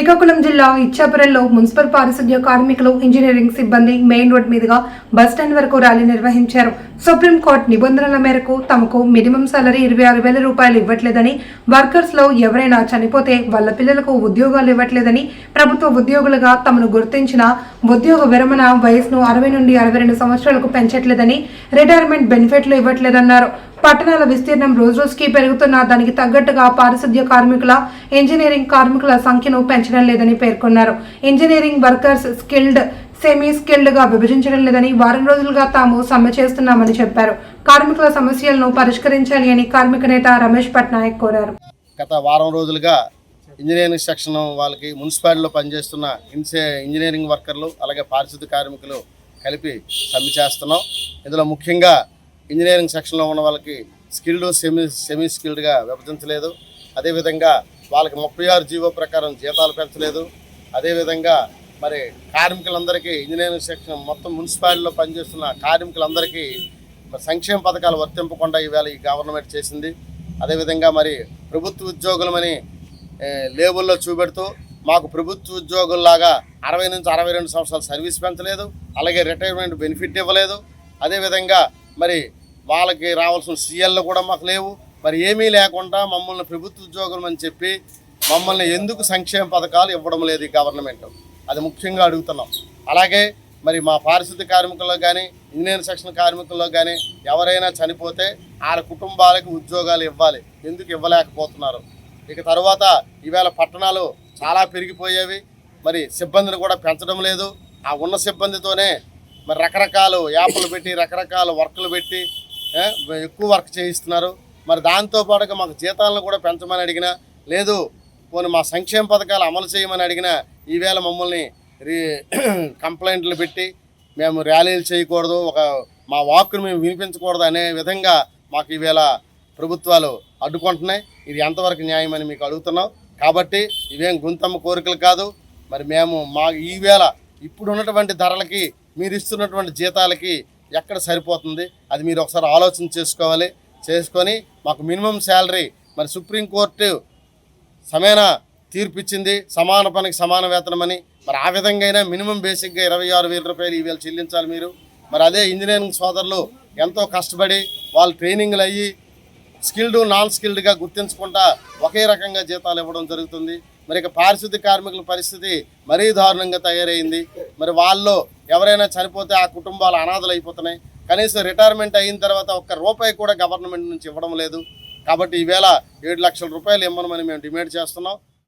శ్రీకాకుళం జిల్లా ఇచ్చాపురంలో మున్సిపల్ పారిశుద్ధ్య కార్మికులు ఇంజనీరింగ్ సిబ్బంది మెయిన్ రోడ్ మీదుగా బస్టాండ్ వరకు ర్యాలీ నిర్వహించారు. సుప్రీంకోర్టు నిబంధనల మేరకు తమకు మినిమం సాలరీ ఇరవై ఆరు వేల రూపాయలు ఇవ్వట్లేదని వర్కర్స్లో ఎవరైనా చనిపోతే వాళ్ళ పిల్లలకు ఉద్యోగాలు ఇవ్వట్లేదని ప్రభుత్వ ఉద్యోగులుగా తమను గుర్తించిన ఉద్యోగ విరమణ వయసును అరవై నుండి అరవై రెండు సంవత్సరాలకు పెంచట్లేదని రిటైర్మెంట్ బెనిఫిట్లు ఇవ్వట్లేదన్నారు. పట్టణాల విస్తీర్ణం రోజు రోజుకి పెరుగుతున్న దానికి తగ్గట్టుగా పారిశుద్ధ్య కార్మికుల ఇంజనీరింగ్ కార్మికుల సంఖ్యను పెంచడం లేదని పేర్కొన్నారు. ఇంజనీరింగ్ వర్కర్స్ స్కిల్డ్ సెమీ స్కిల్డ్గా విభజించడం లేదని వారం రోజులుగా తాము సమ్మె చేస్తున్నామని చెప్పారు. కార్మికుల సమస్యలను పరిష్కరించాలి అని కార్మిక నేత రమేష్ పట్నాయక్ కోరారు. గత వారం రోజులుగా ఇంజనీరింగ్ సెక్షన్ వాళ్ళకి మున్సిపాలిటీలో పనిచేస్తున్న ఇన్సే ఇంజనీరింగ్ వర్కర్లు అలాగే పారిశుద్ధ కార్మికులు కలిపి సమ్మె చేస్తున్నాం. ఇందులో ముఖ్యంగా ఇంజనీరింగ్ సెక్షన్లో ఉన్న వాళ్ళకి స్కిల్డ్ సెమీ సెమీ స్కిల్డ్గా విభజించలేదు. అదేవిధంగా వాళ్ళకి ముప్పై ఆరు జీవో ప్రకారం జీతాలు పెంచలేదు. అదేవిధంగా మరి కార్మికులందరికీ ఇంజనీరింగ్ సెక్షన్ మొత్తం మున్సిపాలిటీలో పనిచేస్తున్న కార్మికులందరికీ సంక్షేమ పథకాలు వర్తింపకుండా ఈవేళ ఈ గవర్నమెంట్ చేసింది. అదేవిధంగా మరి ప్రభుత్వ ఉద్యోగులమని లేబుల్లో చూపెడుతూ మాకు ప్రభుత్వ ఉద్యోగుల్లాగా అరవై నుంచి అరవై రెండు సంవత్సరాలు సర్వీస్ పెంచలేదు. అలాగే రిటైర్మెంట్ బెనిఫిట్ ఇవ్వలేదు. అదేవిధంగా మరి వాళ్ళకి రావాల్సిన సీఎల్లు కూడా మాకు లేవు. మరి ఏమీ లేకుండా మమ్మల్ని ప్రభుత్వ ఉద్యోగులు అని చెప్పి మమ్మల్ని ఎందుకు సంక్షేమ పథకాలు ఇవ్వడం లేదు ఈ గవర్నమెంట్? అది ముఖ్యంగా అడుగుతున్నాం. అలాగే మరి మా పారిశుద్ధ్య కార్మికుల్లో కానీ ఇంజనీరింగ్ సెక్షన్ కార్మికుల్లో కానీ ఎవరైనా చనిపోతే వాళ్ళ కుటుంబాలకు ఉద్యోగాలు ఇవ్వాలి. ఎందుకు ఇవ్వలేకపోతున్నారు? ఇక తర్వాత ఈవేళ పట్టణాలు చాలా పెరిగిపోయేవి. మరి సిబ్బందిని కూడా పెంచడం లేదు. ఆ ఉన్న సిబ్బందితోనే మరి రకరకాల యాప్లు పెట్టి రకరకాల వర్కులు పెట్టి ఎక్కువ వర్క్ చేయిస్తున్నారు. మరి దాంతో పాటుగా మాకు జీతాలను కూడా పెంచమని అడిగినా లేదు కొన్ని మా సంక్షేమ పథకాలు అమలు చేయమని అడిగినా ఈవేళ మమ్మల్ని రీ కంప్లైంట్లు పెట్టి మేము ర్యాలీలు చేయకూడదు ఒక మా వాక్ను మేము వినిపించకూడదు అనే విధంగా మాకు ఈవేళ ప్రభుత్వాలు అడ్డుకుంటున్నాయి. ఇది ఎంతవరకు న్యాయమని మీకు అడుగుతున్నాం. కాబట్టి ఇవేం గుంతమ్మ కోరికలు కాదు. మరి మేము మా ఈవేళ ఇప్పుడు ఉన్నటువంటి ధరలకి మీరు ఇస్తున్నటువంటి జీతాలకి ఎక్కడ సరిపోతుంది అది మీరు ఒకసారి ఆలోచన చేసుకోవాలి. చేసుకొని మాకు మినిమం శాలరీ మరి సుప్రీంకోర్టు సమైన తీర్పిచ్చింది. సమాన పనికి సమాన వేతనమని మరి ఆ విధంగా అయినా మినిమం బేసిక్గా ఇరవై ఆరు వేల రూపాయలు ఈవేళ చెల్లించాలి మీరు. మరి అదే ఇంజనీరింగ్ సోదరులు ఎంతో కష్టపడి వాళ్ళు ట్రైనింగ్లు అయ్యి స్కిల్డ్ నాన్ స్కిల్డ్గా గుర్తించకుండా ఒకే రకంగా జీతాలు ఇవ్వడం జరుగుతుంది. మరి ఇక పారిశుద్ధ్య కార్మికుల పరిస్థితి మరీ దారుణంగా తయారైంది. మరి వాళ్ళు ఎవరైనా చనిపోతే ఆ కుటుంబాలు అనాథలు అయిపోతున్నాయి. కనీసం రిటైర్మెంట్ అయిన తర్వాత ఒక్క రూపాయి కూడా గవర్నమెంట్ నుంచి ఇవ్వడం లేదు. కాబట్టి ఈవేళ ఏడు లక్షల రూపాయలు ఇవ్వమని మేము డిమాండ్ చేస్తున్నాం.